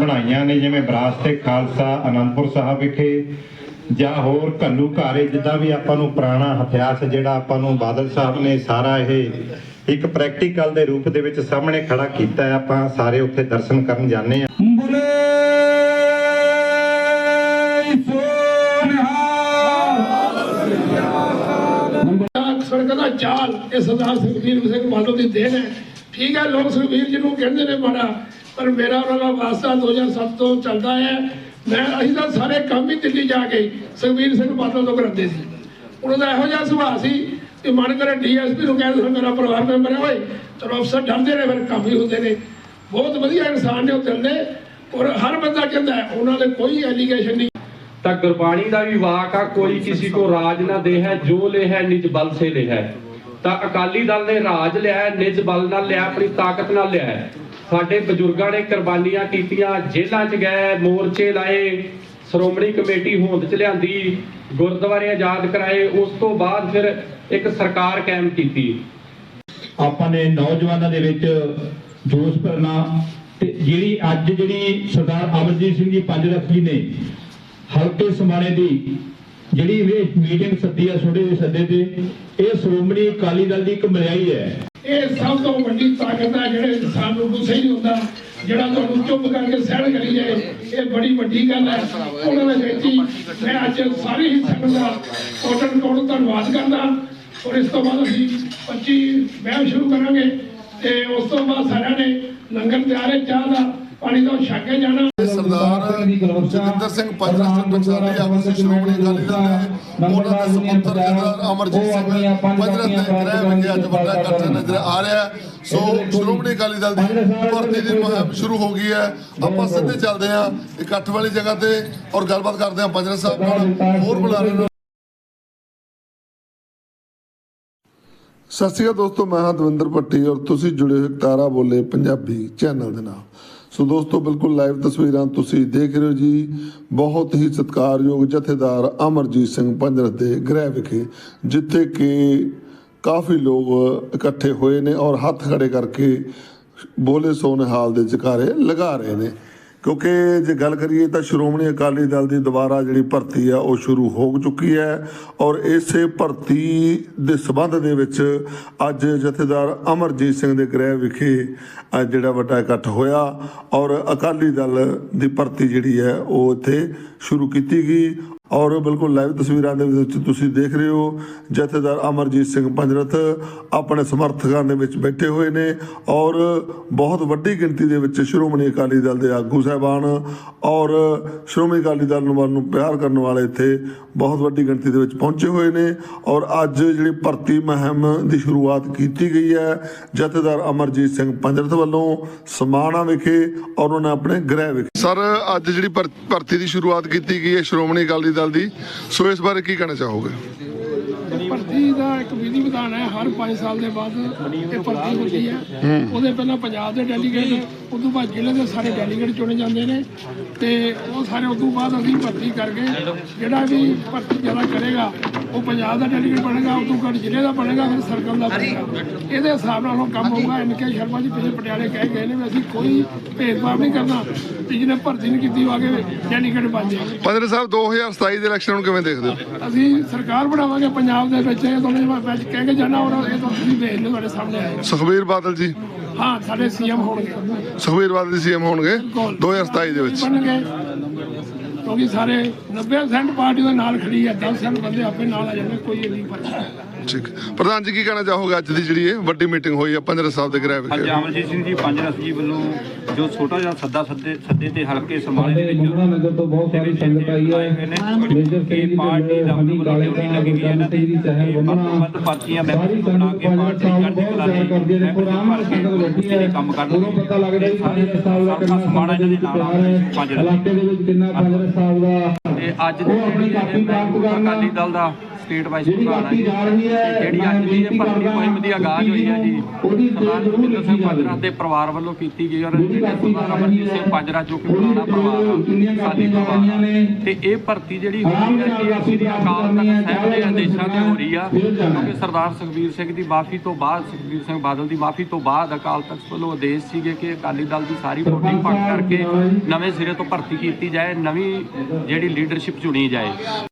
ਬਣਾਈਆਂ ਨੇ ਜਿਵੇਂ ਵਿਰਾਸਤੇ ਖਾਲਸਾ ਆਨੰਦਪੁਰ ਸਾਹਿਬ ਵਿਖੇ ਜਾਂ ਹੋਰ ਘੱਲੂ ਘਾਰੇ ਜਿੱਦਾਂ ਵੀ ਆਪਾਂ ਨੂੰ ਪੁਰਾਣਾ ਇਤਿਹਾਸ ਜਿਹੜਾ ਆਪਾਂ ਨੂੰ ਬਾਦਲ ਸਾਹਿਬ ਨੇ ਸਾਰਾ ਇਹ ਇੱਕ ਪ੍ਰੈਕਟੀਕਲ ਦੇ ਰੂਪ ਦੇ ਵਿੱਚ ਸਾਹਮਣੇ ਖੜਾ ਕੀਤਾ ਹੈ ਆਪਾਂ ਸਾਰੇ ਉੱਥੇ ਦਰਸ਼ਨ ਕਰਨ ਜਾਂਦੇ ਸੋਨਿਹਾਲ। ਸੜਕ ਦਾ ਚਾਲ ਇਹ ਸਰਦਾਰ ਸੁਖਬੀਰ ਸਿੰਘ ਮਾਲੋ ਦੀ ਦੇਣ ਹੈ। ਠੀਕ ਹੈ ਲੋਕ ਸੁਖਬੀਰ ਜੀ ਨੂੰ ਕਹਿੰਦੇ ਨੇ ਬੜਾ ਪਰ ਮੇਰਾ ਉਹਨਾਂ ਨਾਲ ਵਾਸਤਾ 2007 ਤੋਂ ਚੱਲਦਾ ਹੈ। ਮੈਂ ਅਸੀਂ ਤਾਂ ਸਾਰੇ ਕੰਮ ਹੀ ਦਿੱਲੀ ਜਾ ਕੇ ਸੁਖਬੀਰ ਸਿੰਘ ਮਾਲੋ ਤੋਂ ਕਰਾਉਂਦੇ ਸੀ। ਉਹਨਾਂ ਦਾ ਇਹੋ ਜਿਹਾ ਸੁਭਾਅ ਸੀ ਕਿ ਮਨ ਕਰੇ ਡੀਐਸਪੀ ਨੂੰ ਕਹਿੰਦੇ ਸੀ ਮੇਰਾ ਪਰਿਵਾਰ ਮੈਂਬਰ ਹੈ ਓਏ ਚਲੋ ਅਫਸਰ ਡਰਦੇ ਨੇ ਫਿਰ ਕੰਮ ਹੀ ਹੁੰਦੇ ਨੇ। ਬਹੁਤ ਵਧੀਆ ਇਨਸਾਨ ਨੇ ਉਹ ਦਿਲ ਦੇ ਔਰ ਹਰ ਬੰਦਾ ਕਹਿੰਦਾ ਹੈ, ਉਹਨਾਂ ਦੇ ਕੋਈ ਐਲੀਗੇਸ਼ਨ ਨਹੀਂ। ਤਾਂ ਗੁਰਬਾਣੀ ਦਾ ਵੀ ਵਾਕ ਆ ਕੋਈ ਕਿਸੇ ਕੋ ਰਾਜ ਨਾ ਦੇ ਹੈ ਜੋ ਲੈ ਹੈ ਨਿਜ ਬਲ ਸੇ ਲੈ ਹੈ ਤਾਂ ਅਕਾਲੀ ਦਲ ਨੇ ਰਾਜ ਲਿਆ, ਨਿਜ ਬਲ ਨਾਲ ਲਿਆ, ਆਪਣੀ ਤਾਕਤ ਨਾਲ ਲਿਆ। ਸਾਡੇ ਬਜ਼ੁਰਗਾਂ ਨੇ ਕੁਰਬਾਨੀਆਂ ਕੀਤੀਆਂ, ਜੇਲ੍ਹਾਂ 'ਚ ਗਏ, ਮੋਰਚੇ ਲਾਏ, ਸ਼੍ਰੋਮਣੀ ਕਮੇਟੀ ਹੋਂਦ 'ਚ ਲਿਆਂਦੀ ਗੁਰਦੁਆਰੇ ਆਜ਼ਾਦ ਕਰਾਏ, ਉਸ ਤੋਂ ਬਾਅਦ ਫਿਰ ਇੱਕ ਸਰਕਾਰ ਕਾਇਮ ਕੀਤੀ। ਆਪਾਂ ਨੇ ਨੌਜਵਾਨਾਂ ਦੇ ਵਿੱਚ ਜੋਸ਼ ਭਰਨਾ ਤੇ ਜਿਹੜੀ ਅੱਜ ਜਿਹੜੀ ਸਰਦਾਰ ਅਮਰਜੀਤ ਸਿੰਘ ਜੀ ਪੰਜ ਰੱਖੀ ਨੇ ਹਲਕੇ ਸਮਾਣੇ ਦੀ ਜਿਹੜੀ ਮੀਟਿੰਗ ਸੱਦੀ ਆ ਛੋਟੇ ਦੇ ਸੱਦੇ ਤੇ, ਇਹ ਸ਼੍ਰੋਮਣੀ ਅਕਾਲੀ ਦਲ ਦੀ ਇੱਕ ਮਰਿਆਈ ਹੈ। ਇਹ ਸਭ ਤੋਂ ਵੱਡੀ ਤਾਕਤ ਹੈ ਜਿਹੜੇ ਇਨਸਾਨ ਨੂੰ ਗੁੱਸੇ ਨਹੀਂ ਹੁੰਦਾ, ਜਿਹੜਾ ਤੁਹਾਨੂੰ ਚੁੱਪ ਕਰਕੇ ਸਹਿਣ ਕਰੀ ਜਾਏ, ਇਹ ਬੜੀ ਵੱਡੀ ਗੱਲ ਹੈ। ਉਹਨਾਂ ਦੇ ਵਿੱਚ ਹੀ ਮੈਂ ਅੱਜ ਸਾਰੀ ਹੀ ਸੰਗਤ ਦਾ ਕੋਟਨ ਕੋਟ ਧੰਨਵਾਦ ਕਰਦਾ। ਔਰ ਇਸ ਤੋਂ ਬਾਅਦ ਅਸੀਂ 25 ਬਹਿਮ ਸ਼ੁਰੂ ਕਰਾਂਗੇ ਤੇ ਉਸ ਤੋਂ ਬਾਅਦ ਸਾਰਿਆਂ ਨੇ ਲੰਗਰ ਤਿਆਰ ਹੈ, ਚਾਹ ਦਾ ਪਾਣੀ ਦਾ ਉਹ ਛਕ ਕੇ ਜਾਣਾ। ਜਤਿੰਦਰ ਸਿੰਘ ਪੰਜ ਰਸਤੇ ਟਕਸਾਲੀ ਆਵਾਸੀ ਸ਼੍ਰੋਮਣੀ ਅਕਾਲੀ ਦਲ ਨੇ ਉਹਨਾਂ ਦੇ ਸਮਰਥਕ ਸਰਦਾਰ ਅਮਰਜੀਤ ਸਿੰਘ ਪੰਜ ਰਸਤੇ ਗ੍ਰਹਿ ਵਿਖੇ ਅੱਜ ਵੱਡਾ ਇਕੱਠ ਨਜ਼ਰ ਆ ਰਿਹਾ। ਸੋ ਸ਼੍ਰੋਮਣੀ ਅਕਾਲੀ ਦਲ ਦੀ ਭਰਤੀ ਦੀ ਮੁਹਿੰਮ ਸ਼ੁਰੂ ਹੋ ਗਈ ਹੈ। ਆਪਾਂ ਸਿੱਧੇ ਚੱਲਦੇ ਹਾਂ ਇਕੱਠ ਵਾਲੀ ਜਗ੍ਹਾ ਤੇ ਔਰ ਗੱਲਬਾਤ ਕਰਦੇ ਹਾਂ ਪੰਜਰਾ ਸਾਹਿਬ ਨਾਲ। ਹੋਰ ਬੁਲਾਰੇ ਸਤਿ ਸ਼੍ਰੀ ਅਕਾਲ ਦੋਸਤੋ ਮੈਂ ਹਾਂ ਦਵਿੰਦਰ ਭੱਟੀ ਔਰ ਤੁਸੀਂ ਜੁੜੇ ਹੋ ਤਾਰਾ ਬੋਲੇ ਪੰਜਾਬੀ ਚੈਨਲ ਦੇ ਨਾਲ। ਸੋ ਦੋਸਤੋ, ਬਿਲਕੁਲ ਲਾਈਵ ਤਸਵੀਰਾਂ ਤੁਸੀਂ ਦੇਖ ਰਹੇ ਹੋ ਜੀ। ਬਹੁਤ ਹੀ ਸਤਿਕਾਰਯੋਗ ਜਥੇਦਾਰ ਅਮਰਜੀਤ ਸਿੰਘ ਪੰਜਰਤ ਦੇ ਗ੍ਰਹਿ ਵਿਖੇ, ਜਿੱਥੇ ਕਿ ਕਾਫੀ ਲੋਕ ਇਕੱਠੇ ਹੋਏ ਨੇ ਔਰ ਹੱਥ ਖੜੇ ਕਰਕੇ ਬੋਲੇ ਸੋਨ ਹਾਲ ਦੇ ਜਕਾਰੇ ਲਗਾ ਰਹੇ ਨੇ। ਕਿਉਂਕਿ ਜੇ ਗੱਲ ਕਰੀਏ ਤਾਂ ਸ਼੍ਰੋਮਣੀ ਅਕਾਲੀ ਦਲ ਦੀ ਦੁਬਾਰਾ ਜਿਹੜੀ ਭਰਤੀ ਆ, ਉਹ ਸ਼ੁਰੂ ਹੋ ਚੁੱਕੀ ਹੈ ਔਰ ਇਸੇ ਭਰਤੀ ਦੇ ਸਬੰਧ ਦੇ ਵਿੱਚ ਅੱਜ ਜਥੇਦਾਰ ਅਮਰਜੀਤ ਸਿੰਘ ਦੇ ਗ੍ਰਹਿ ਵਿਖੇ ਅੱਜ ਜਿਹੜਾ ਵੱਡਾ ਇਕੱਠ ਹੋਇਆ ਔਰ ਅਕਾਲੀ ਦਲ ਦੀ ਭਰਤੀ ਜਿਹੜੀ ਹੈ, ਉਹ ਇੱਥੇ ਸ਼ੁਰੂ ਕੀਤੀ ਗਈ ਔਰ ਬਿਲਕੁਲ ਲਾਈਵ ਤਸਵੀਰਾਂ ਦੇ ਵਿੱਚ ਤੁਸੀਂ ਦੇਖ ਰਹੇ ਹੋ ਜਥੇਦਾਰ ਅਮਰਜੀਤ ਸਿੰਘ ਪੰਜਰਤ ਆਪਣੇ ਸਮਰਥਕਾਂ ਦੇ ਵਿੱਚ ਬੈਠੇ ਹੋਏ ਨੇ ਔਰ ਬਹੁਤ ਵੱਡੀ ਗਿਣਤੀ ਦੇ ਵਿੱਚ ਸ਼੍ਰੋਮਣੀ ਅਕਾਲੀ ਦਲ ਦੇ ਆਗੂ ਸਾਹਿਬਾਨ ਔਰ ਸ਼੍ਰੋਮਣੀ ਅਕਾਲੀ ਦਲ ਨੂੰ ਵੱਲ ਨੂੰ ਪਿਆਰ ਕਰਨ ਵਾਲੇ ਇੱਥੇ ਬਹੁਤ ਵੱਡੀ ਗਿਣਤੀ ਦੇ ਵਿੱਚ ਪਹੁੰਚੇ ਹੋਏ ਨੇ ਔਰ ਅੱਜ ਜਿਹੜੀ ਭਰਤੀ ਮੁਹਿੰਮ ਦੀ ਸ਼ੁਰੂਆਤ ਕੀਤੀ ਗਈ ਹੈ, ਜਥੇਦਾਰ ਅਮਰਜੀਤ ਸਿੰਘ ਪੰਜਰਤ ਵੱਲੋਂ ਸਮਾਣਾ ਵਿਖੇ ਔਰ ਉਹਨਾਂ ਨੇ ਆਪਣੇ ਗ੍ਰਹਿ ਵਿਖੇ। ਸਰ, ਅੱਜ ਜਿਹੜੀ ਭਰ- ਭਰਤੀ ਦੀ ਸ਼ੁਰੂਆਤ ਕੀਤੀ ਗਈ ਹੈ ਸ਼੍ਰੋਮਣੀ ਅਕਾਲੀ ਦਲ ਦੀ। ਸੋ ਇਸ ਬਾਰੇ ਕੀ ਕਹਿਣਾ ਚਾਹੋਗੇ? ਭਰਤੀ ਦਾ ਇੱਕ ਵਿਧੀ ਵਿਧਾਨ ਹੈ ਹਰ 5 ਸਾਲ ਦੇ ਬਾਅਦ ਇਹ ਭਰਤੀ ਹੁੰਦੀ ਹੈ। ਉਹਦੇ ਪਹਿਲਾਂ ਪੰਜਾਬ ਦੇ ਡੈਲੀਗੇਟ ਉਦੋਂ ਬਾਅਦ ਜ਼ਿਲ੍ਹੇ ਦੇ ਸਾਰੇ ਡੈਲੀਗੇਟ ਚੁਣੇ ਜਾਂਦੇ ਨੇ। ਤੇ ਉਹ ਸਾਰੇ ਉਦੋਂ ਬਾਅਦ ਅਸੀਂ ਭਰਤੀ ਕਰਕੇ ਜਿਹੜਾ ਵੀ ਭਰਤੀ ਜ਼ਿਆਦਾ ਕਰੇਗਾ ਉਹ ਪੰਜਾਬ ਦਾ ਡੈਲੀਗੇਟ ਬਣੇਗਾ ਉਦੋਂ ਬਾਅਦ ਜ਼ਿਲ੍ਹੇ ਦਾ ਬਣੇਗਾ ਫਿਰ ਸਰਕਲ ਦਾ ਬਣੇਗਾ। ਇਹਦੇ ਹਿਸਾਬ ਨਾਲ ਹੁਣ ਕੰਮ ਹੋਊਗਾ ਐਨ ਕੇ ਸ਼ਰਮਾ ਜੀ ਪਿਛਲੇ ਪਟਿਆਲੇ ਕਹਿ ਗਏ ਨੇ ਵੀ ਅਸੀਂ ਕੋਈ ਭੇਦਭਾਵ ਨਹੀਂ ਕਰਨਾ ਤੇ ਜਿਹਨੇ ਭਰਤੀ ਨਹੀਂ ਕੀਤੀ ਉਹ ਆਗੇ ਡੈਲੀਗੇਟ ਬਣ ਜਾਏ। ਪੰਜਰੇ ਸਾਹਿਬ 2027 ਦੇ ਇਲੈਕਸ਼ਨ ਨੂੰ ਕਿਵੇਂ ਦੇਖਦੇ ਹੋ? ਅਸੀਂ ਸਰਕਾਰ ਬਣਾਵਾਂਗੇ ਪੰਜਾਬ ਦੇ ਵਿੱਚ ਇਹ ਤੁਹਾਨੂੰ ਮੈਂ ਵਿੱਚ ਕਹਿ ਕੇ ਜਾਣਾ ਔਰ ਇਹ ਤਾਂ ਤੁਸੀਂ ਦੇਖ ਲਓ ਤੁਹਾਡੇ ਸਾਹਮਣੇ ਆਏਗਾ ਸੁਖਬੀਰ ਬਾਦਲ ਜੀ? ਹਾਂ ਸਾਡੇ ਸੀਐਮ ਹੋਣਗੇ। ਸੁਖਬੀਰ ਬਾਦਲ ਜੀ ਸੀਐਮ ਹੋਣਗੇ 2027 ਦੇ ਵਿੱਚ। ਕਿਉਂਕਿ ਸਾਰੇ 90% ਪਾਰਟੀ ਦੇ ਨਾਲ ਖੜੀ ਹੈ 10% ਬੰਦੇ ਆਪੇ ਨਾਲ ਆ ਜਾਂਦੇ ਕੋਈ ਨਹੀਂ ਪਰਚਾ ਠੀਕ। ਪ੍ਰਧਾਨ ਜੀ ਕੀ ਕਹਿਣਾ ਚਾਹੋਗੇ ਅੱਜ ਦੀ ਜਿਹੜੀ ਇਹ ਵੱਡੀ ਮੀਟਿੰਗ ਹੋਈ ਹੈ ਪੰਜਰੇ ਸਾਹਿਬ ਦੇ ਗ੍ਰਹਿ ਅੱਜ ਵਿਖੇ ਅਮਰਜੀਤ ਸਿੰਘ ਜੀ ਪੰਜ ਰਸ ਜੀ ਵੱਲੋਂ ਜੋ ਛੋਟਾ ਜਿਹਾ ਸੱਦਾ ਸੱਦੇ ਸੱਦੇ ਤੇ ਹਲਕੇ ਸਮਾਜ ਦੇ ਸਾਡੇ ਵਿੱਚ ਯਮੁਨਾ ਨਗਰ ਤੋਂ ਬਹੁਤ ਸਾਰੀ ਸੰਗਤ ਆਈ ਹੈ। ਮੇਜਰ ਸਿੰਘ ਪਾਰਟੀ ਦਾ ਹਨੀ ਕਾਲੇ ਦਾ ਗੁਰਦਾਸ ਸਿੰਘ ਜੀ ਚਾਹੇ ਵੱਧ ਤੋਂ ਬੰਨਾ ਪਾਰਟੀਆਂ ਮੈਂ ਸਾਰੀ ਬਣਾ ਕੇ ਪਾਰਟੀ ਚੜ੍ਹਦੀ ਕਲਾ ਪਿਆਰ ਕਰਦੀ ਹੈ। ਆਰਾਮ ਨਾਲ ਸੰਗਤ ਬੈਠੀ ਹੈ। ਕੰਮ ਕਰਨ ਉਦੋਂ ਪਤਾ ਲੱਗਦਾ ਵੀ ਪੰਜ ਸਾਹਿਬ ਦਾ ਕਿੰਨਾ ਸਮਾਣਾ ਸੰਗਤ ਦੇ ਨਾਲ ਹੈ। ਪੰਜ। ਇਲਾਕੇ ਦੇ ਵਿੱਚ ਕਿੰਨਾ ਪੰਜ ਸਾਹਿਬ ਦਾ ਤੇ ਅੱਜ ਉਹ ਆਪਣੀ ਕਾਪੀ ਪ੍ਰਾਪਤ ਕਰਨ। ਅਕਾਲੀ ਦਲ ਦਾ ਸਟੇਟ ਵਾਈਸ ਪ੍ਰਧਾਨ ਬਾਕੀ ਜੀ ਜਿਹੜੀ ਅੱਜ ਦੀ ਇਹ ਭਰਤੀ ਮੁਹਿੰਮ ਦੀ ਆਗਾਜ਼ ਹੋਈ ਹੈ ਜੀ ਉਹਦੀ ਸਰਦਾਰ ਜਤਿੰਦਰ ਸਿੰਘ। ਪਾਜਰਾ ਦੇ ਪਰਿਵਾਰ ਵੱਲੋਂ ਕੀਤੀ ਗਈ ਔਰ ਜਿਹੜੀ ਸਰਦਾਰ ਅਮਰਜੀਤ ਸਿੰਘ ਪਾਜਰਾ ਜੋ ਕਿ ਪੁਰਾਣਾ ਪਰਿਵਾਰ ਆ ਸਾਡੀ ਨੇ ਤੇ ਇਹ ਭਰਤੀ ਜਿਹੜੀ ਹੋਈ ਹੈ ਵਾਪਸੀ ਸ੍ਰੀ ਪ੍ਰਾਪਤ ਅਕਾਲ ਤਖਤ ਸਾਹਿਬ ਦੇ ਆਦੇਸ਼ਾਂ ਤੇ ਹੋ ਰਹੀ ਆ। ਕਿਉਂਕਿ ਸਰਦਾਰ ਸੁਖਬੀਰ ਸਿੰਘ ਦੀ ਮਾਫੀ ਤੋਂ ਬਾਅਦ ਸੁਖਬੀਰ ਸਿੰਘ ਬਾਦਲ ਦੀ ਮਾਫੀ ਤੋਂ ਬਾਅਦ ਅਕਾਲ ਤਖਤ ਵੱਲੋਂ ਆਦੇਸ਼ ਸੀਗੇ ਕਿ ਅਕਾਲੀ ਦਲ ਦੀ ਸਾਰੀ ਵੋਟਿੰਗ ਪੱਕ ਕਰਕੇ ਨਵੇਂ ਸਿਰੇ ਤੋਂ ਭਰਤੀ ਕੀਤੀ ਜਾਏ ਨਵੀਂ ਜਿਹੜੀ ਲੀਡਰਸ਼ਿਪ ਚੁਣੀ ਜਾਏ